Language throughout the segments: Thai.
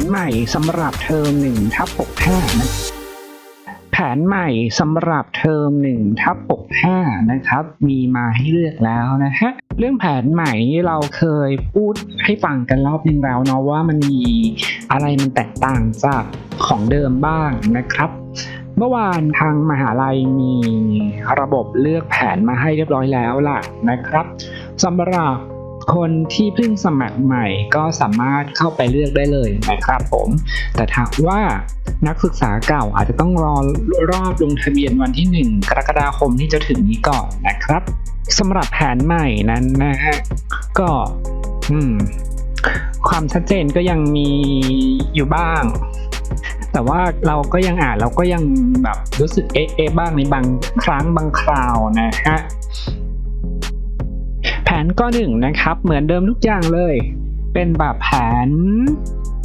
นใหม่สำหรับเทอมหนึ่งทับหกห้านะแผนใหม่สำหรับเทอมหนึ่งทับหกห้านะครับ มีมาให้เลือกแล้วนะฮะเรื่องแผนใหม่เราเคยพูดให้ฟังกันรอบหนึงแล้วเนาะว่ามันมีอะไรมันแตกต่างจากของเดิมบ้างนะครับเมื่อวานทางมหาลัยมีระบบเลือกแผนมาให้เรียบร้อยแล้วล่ะนะครับสำหรับ คนที่เพิ่งสมัครใหม่ก็สามารถเข้าไปเลือกได้เลยนะครับผม แต่ถ้าว่านักศึกษาเก่าอาจจะต้องรอรอบลงทะเบียนวันที่ 1 กรกฎาคมที่จะถึงนี้ก่อนนะครับสำหรับแผนใหม่นั้นนะฮะก็อืมความชัดเจนก็ยังมีอยู่บ้าง แต่ว่าเราก็ยังอ่านเราก็ยังแบบรู้สึกเอ๊ะบ้างในบางครั้งบางคราวนะฮะ นก็หนึ่งนะครับ เหมือนเดิมทุกอย่างเลย เป็นแบบแผน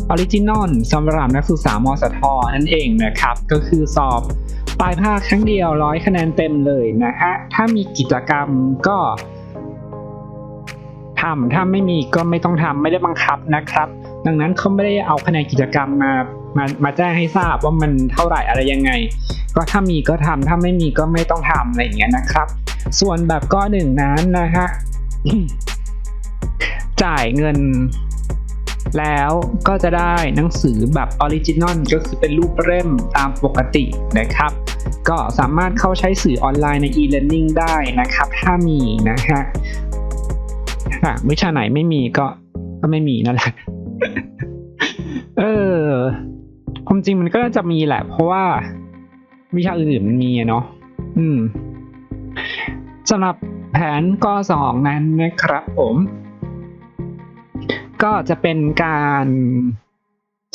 ออริจินอลสำหรับนักศึกษามสทนั่นเองนะครับ ก็คือสอบปลายภาคครั้งเดียวร้อยคะแนนเต็มเลยนะฮะ ถ้ามีกิจกรรมก็ทำถ้าไม่มีก็ไม่ต้องทำไม่ได้บังคับนะครับ ดังนั้นเขาไม่ได้เอาคะแนนกิจกรรมมามามาแจ้งให้ทราบว่ามันเท่าไหร่อะไรยังไง ก็ถ้ามีก็ทำถ้าไม่มีก็ไม่ต้องทำอะไรอย่างเงี้ยนะครับ ส่วนแบบก้อหนึ่งนั้นนะฮะ จ่ายเงิน แล้วก็จะได้หนังสือแบบออริจินอลก็คือเป็นรูปเล่มตามปกตินะครับ ก็สามารถเข้าใช้สื่อออนไลน์ใน e-learning ได้นะครับ ถ้ามีนะฮะวิชาไหนไม่มีก็ก็ไม่มีนั่นแหละเออความจริงมันก็จะมีแหละ เพราะว่าวิชาอื่นๆมันมีเนาะอืมสำหรับ แผนกสองนั้นนะครับผม ก็จะเป็นการ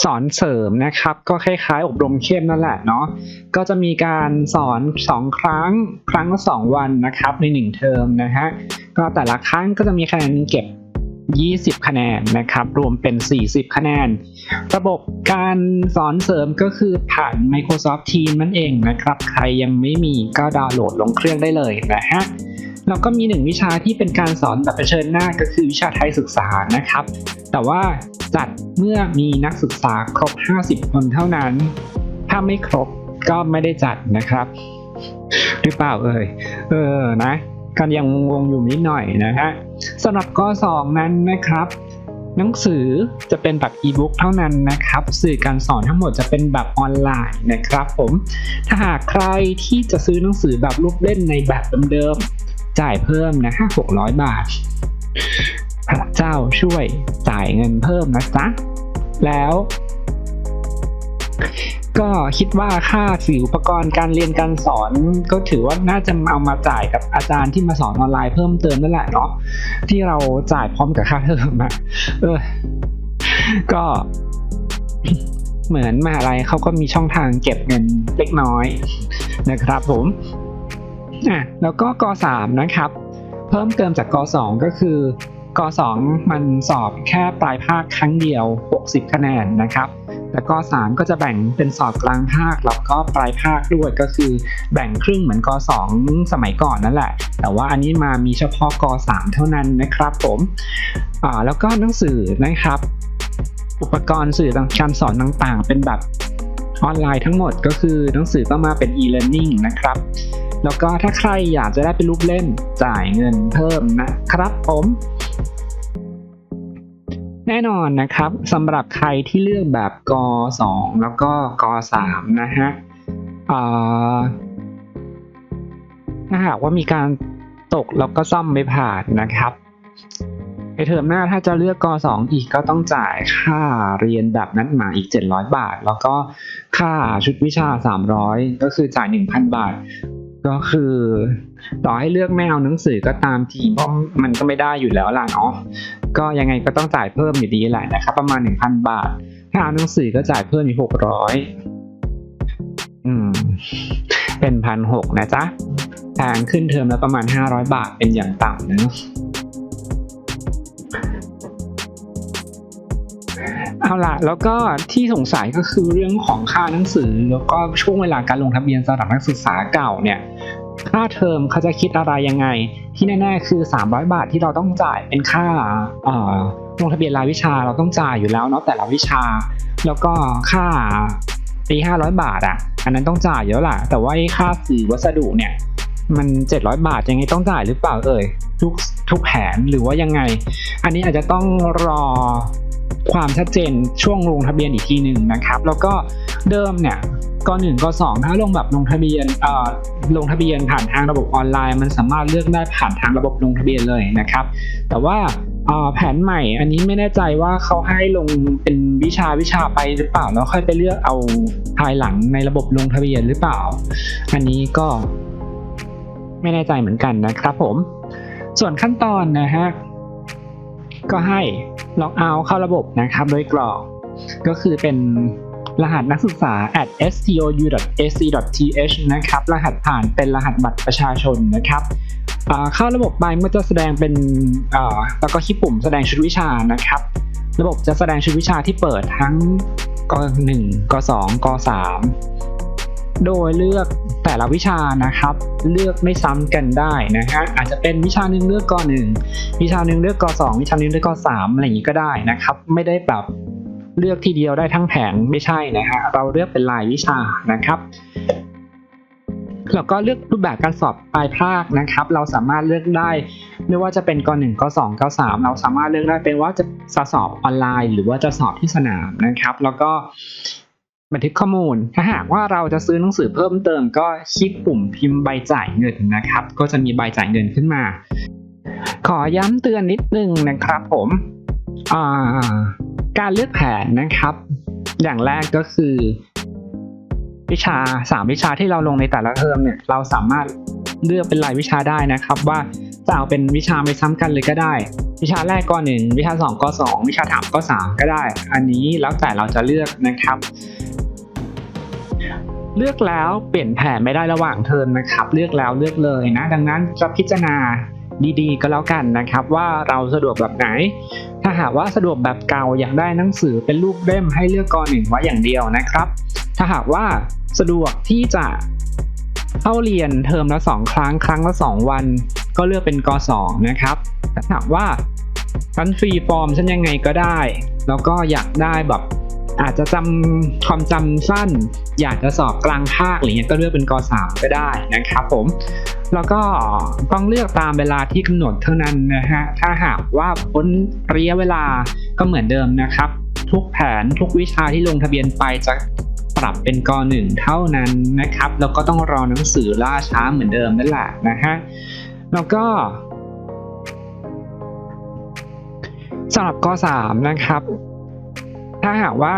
สอนเสริมนะครับ ก็คล้ายๆ อบรมเข้มนั่นแหละเนาะก็จะมีการสอนสองครั้งครั้งละสองวันนะครับ ในหนึ่งเทอมนะฮะก็แต่ละครั้งก็จะมีคะแนนเก็บ 20 คะแนนนะครับ รวมเป็น 40 คะแนน ระบบการสอนเสริมก็คือผ่าน Microsoft Teams นั่นเองนะครับ ใครยังไม่มีก็ดาวน์โหลดลงเครื่องได้เลยนะฮะ แล้วก็มีหนึ่งวิชาที่เป็นการสอนแบบเผชิญหน้าก็คือวิชาไทยศึกษานะครับ แต่ว่าจัดเมื่อมีนักศึกษาครบ 50 คนเท่านั้น ถ้าไม่ครบก็ไม่ได้จัดนะครับ หรือเปล่าเอ่ยเออนะกันยังงงอยู่นิดหน่อยนะฮะสำหรับกสองนั้นนะครับ หนังสือจะเป็นแบบอีบุ๊กเท่านั้นนะครับ สื่อการสอนทั้งหมดจะเป็นแบบออนไลน์นะครับผมถ้าหากใครที่จะซื้อหนังสือแบบรูปเล่นในแบบเดิมๆ จ่ายเพิ่มนะฮะ600บาท พระเจ้าช่วยจ่ายเงินเพิ่มนะจ๊ะ แล้ว ก็คิดว่าค่าสื่ออุปกรณ์การเรียนการสอน ก็ถือว่าน่าจะเอามาจ่ายกับอาจารย์ที่มาสอนออนไลน์เพิ่มเติมนั่นแหละเนาะที่เราจ่ายพร้อมกับค่าเทอมอะเออ ก็เหมือนมหาลัยเขาก็มีช่องทางเก็บเงินเล็กน้อยนะครับผม อะแล้วก็กสามนะครับ เพิ่มเติมจากกสองก็คือกสองมันสอบแค่ปลายภาคครั้งเดียว 60 คะแนนนะครับแล้วก็สามก็จะแบ่งเป็นสอบกลางภาคแล้วก็ปลายภาคด้วยก็คือแบ่งครึ่งเหมือนกสองสมัยก่อนนั่นแหละ แต่ว่าอันนี้มามีเฉพาะกสามเท่านั้นนะครับผมอ่าแล้วก็หนังสือนะครับ อุปกรณ์สื่อการสอนต่างๆ เป็นแบบออนไลน์ทั้งหมดก็คือหนังสือก็มาเป็น e-learning นะครับ แล้วก็ถ้าใครอยากจะได้เป็นรูปเล่มจ่ายเงินเพิ่มนะครับผมแน่นอนนะครับสำหรับใครที่เลือกแบบก2แล้วก็ก3นะฮะถ้าหากว่ามีการตกแล้วก็ซ่อมไม่ผ่านนะครับในเทอมหน้าถ้าจะเลือกก2อีกก็ต้องจ่ายค่าเรียนแบบนัดหมายอีก 700 บาท แล้วก็ค่าชุดวิชา 300 ก็คือจ่าย 1,000 บาท ก็คือต่อให้เลือกไม่เอาหนังสือก็ตามทีเพราะมันก็ไม่ได้อยู่แล้วล่ะเนาะก็ยังไงก็ต้องจ่ายเพิ่มอยู่ดีแหละนะครับ ประมาณ 1,000 บาท ถ้าเอาหนังสือก็จ่ายเพิ่มอีกหกร้อืม เป็นพันหกนะจ๊ะทางขึ้นเทอมแล้วประมาณ 500 บาทเป็นอย่างต่ำนะ เอาล่ะแล้วก็ที่สงสัยก็คือเรื่องของค่าหนังสือ แล้วก็ช่วงเวลาการลงทะเบียนสำหรับนักศึกษาเก่าเนี่ยค่าเทอมเขาจะคิดอะไรยังไง ที่แน่ๆคือ 300 บาทที่เราต้องจ่ายเป็นค่าลงทะเบียนรายวิชาเราต้องจ่ายอยู่แล้วเนาะแต่ละวิชา แล้วก็ค่าปีห้าร้อยบาทอะ อันนั้นต้องจ่ายอยู่แล้วล่ะ แต่ว่าค่าสื่อวัสดุเนี่ยมัน 700 บาทยังไงต้องจ่ายหรือเปล่าเอ่ยทุกทุกแผนหรือว่ายังไง อันนี้อาจจะต้องรอ ความชัดเจนช่วงลงทะเบียนอีกทีหนึ่งนะครับ แล้วก็เดิมเนี่ยกหนึ่งกสองถ้าลงแบบลงทะเบียนเอ่อลงทะเบียนผ่านทางระบบออนไลน์ มันสามารถเลือกได้ผ่านทางระบบลงทะเบียนเลยนะครับ แต่ว่าเอ่อแผนใหม่อันนี้ไม่แน่ใจว่าเขาให้ลงเป็นวิชาวิชาไปหรือเปล่าแล้วค่อยไปเลือกเอาภายหลังในระบบลงทะเบียนหรือเปล่า อันนี้ก็ไม่แน่ใจเหมือนกันนะครับผม ส่วนขั้นตอนนะฮะ ก็ให้ล็อกเอาท์เข้าระบบนะครับ โดยกรอก ก็คือเป็นรหัสนักศึกษา at stou.ac.th นะครับ รหัสผ่านเป็นรหัสบัตรประชาชนนะครับเข้าระบบไปมันจะแสดงเป็นแล้วก็คลิกปุ่มแสดงชุดวิชานะครับ ระบบจะแสดงชุดวิชาที่เปิดทั้งก .1 ก .2 ก .3 โดยเลือก แต่ละวิชานะครับเลือกไม่ซ้ำกันได้นะฮะอาจจะเป็นวิชาหนึ่งเลือกกหนึ่งวิชาหนึ่งเลือกกสองวิชาหนึ่งเลือกกสามอะไรอย่างนี้ก็ได้นะครับ ไม่ได้แบบเลือกทีเดียวได้ทั้งแผงไม่ใช่นะฮะเราเลือกเป็นรายวิชานะครับแล้วก็เลือกรูปแบบการสอบปลายภาคนะครับ เราสามารถเลือกได้ไม่ว่าจะเป็นกหนึ่งกสองกสามเราสามารถเลือกได้เป็นว่าจะสอบออนไลน์ หรือว่าจะสอบที่สนามนะครับ แล้วก็ บันทึกข้อมูล ถ้าหากว่าเราจะซื้อหนังสือเพิ่มเติมก็คลิกปุ่มพิมพ์ใบจ่ายเงินนะครับ ก็จะมีใบจ่ายเงินขึ้นมา ขอย้ำเตือนนิดนึงนะครับผมาการเลือกแผนนะครับ อย่างแรกก็คือ วิชาสามวิชาที่เราลงในแต่ละเทอมเนี่ย เราสามารถเลือกเป็นรายวิชาได้นะครับ ว่าจะเอาเป็นวิชาไม่ซ้ำกันเลยก็ได้ วิชาแรกก็หนึ่งวิชาสองก็สองวิชาถามก็สามก็ได้ อันนี้แล้วแต่เราจะเลือกนะครับ เลือกแล้วเปลี่ยนแผนไม่ได้ระหว่างเทอมนะครับ เลือกแล้วเลือกเลยนะ ดังนั้นจะพิจารณาดีๆ ก็แล้วกันนะครับ ว่าเราสะดวกแบบไหน ถ้าหากว่าสะดวกแบบเก่าอยากได้หนังสือเป็นรูปเล่มให้เลือกกหนึ่งไว้อย่างเดียวนะครับ ถ้าหากว่าสะดวกที่จะเข้าเรียนเทอมละสองครั้งครั้งละสองวัน ก็เลือกเป็นกองนะครับแต่ถามว่าฉันฟรีฟอร์มฉันยังไงก็ได้ แล้วก็อยากได้แบบ อาจจะจำความจำสั้น อยากจะสอบกลางภาคอะไรเงี้ยก็เลือกเป็นกสามก็ได้นะครับผมแล้วก็ต้องเลือกตามเวลาที่กำหนดเท่านั้นนะฮะถ้าหากว่าพ้นระยะเวลาก็เหมือนเดิมนะครับ ทุกแผนทุกวิชาที่ลงทะเบียนไปจะปรับเป็นกหนึ่งเท่านั้นนะครับแล้วก็ต้องรอหนังสือล่าช้าเหมือนเดิมนั่นแหละนะฮะแล้วก็สำหรับกสามนะครับ ถ้าหากว่า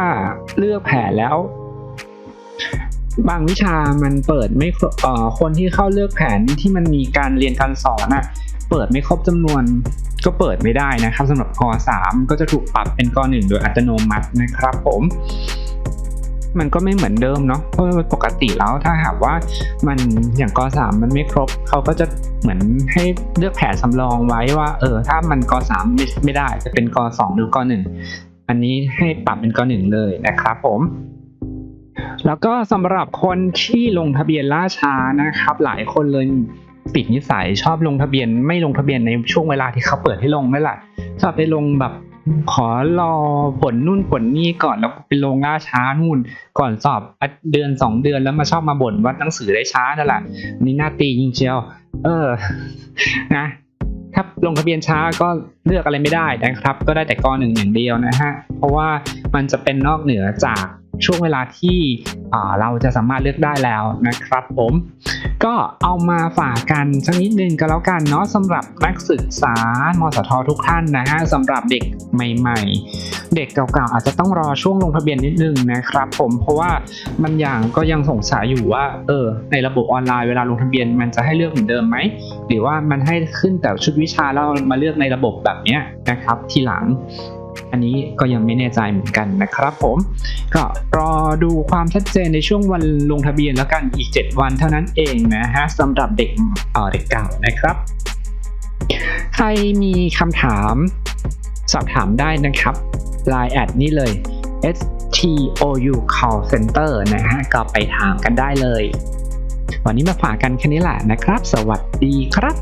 เลือกแผนแล้ว บางวิชามันเปิดไม่เอ่อคนที่เข้าเลือกแผนที่มันมีการเรียนการสอนอะเปิดไม่ครบจำนวนก็เปิดไม่ได้นะครับสำหรับก3ก็จะถูกปรับเป็นก1โดยอัตโนมัตินะครับผมมันก็ไม่เหมือนเดิมเนาะ เพราะว่าปกติแล้วถ้าหากว่ามันอย่างก3มันไม่ครบ เขาก็จะเหมือนให้เลือกแผนสำรองไว้ว่า เออ ถ้ามันก3ไม่ไม่ได้จะเป็นก2หรือก1 อันนี้ให้ปรับเป็นก1เลยนะครับผม แล้วก็สำหรับคนที่ลงทะเบียนล่าช้านะครับ หลายคนเลยติดนิสัยชอบลงทะเบียน ไม่ลงทะเบียนในช่วงเวลาที่เขาเปิดให้ลงนั่นแหละชอบไปลงแบบขอรอผลนู่นผลนี่ก่อนแล้วไปลงล่าช้านู่น ก่อนสอบเดือนสองเดือนแล้วมาชอบมาบ่นว่าหนังสือได้ช้านั่นแหละนี่น่าตีจริงเชียว เออ นะ ถ้าลงทะเบียนช้าก็เลือกอะไรไม่ได้นะครับ ก็ได้แต่กอหนึ่งอย่างเดียวนะฮะเพราะว่ามันจะเป็นนอกเหนือจาก ช่วงเวลาที่เราจะสามารถเลือกได้แล้วนะครับผมก็เอามาฝากกันสักนิดนึงก็แล้วกันเนาะสำหรับนักศึกษามสททุกท่านนะฮะสำหรับเด็กใหม่ๆ เด็กเก่าๆอาจจะต้องรอช่วงลงทะเบียนนิดนึงนะครับ ผมเพราะว่ามันอย่างก็ยังสงสัยอยู่ว่าเออในระบบออนไลน์เวลาลงทะเบียนมันจะให้เลือกเหมือนเดิมไหมหรือว่ามันให้ขึ้นแต่ชุดวิชาแล้วมาเลือกในระบบแบบนี้นะครับทีหลัง อันนี้ก็ยังไม่แน่ใจเหมือนกันนะครับผม ก็รอดูความชัดเจนในช่วงวันลงทะเบียนแล้วกันอีก 7 วันเท่านั้นเองนะฮะสำหรับเด็กเเด็กเก่านะครับ ใครมีคำถามสอบถามได้นะครับ Line แอดนี่เลย S T O U Call Center นะฮะก็ไปถามกันได้เลย วันนี้มาฝากกันแค่นี้แหละนะครับ สวัสดีครับ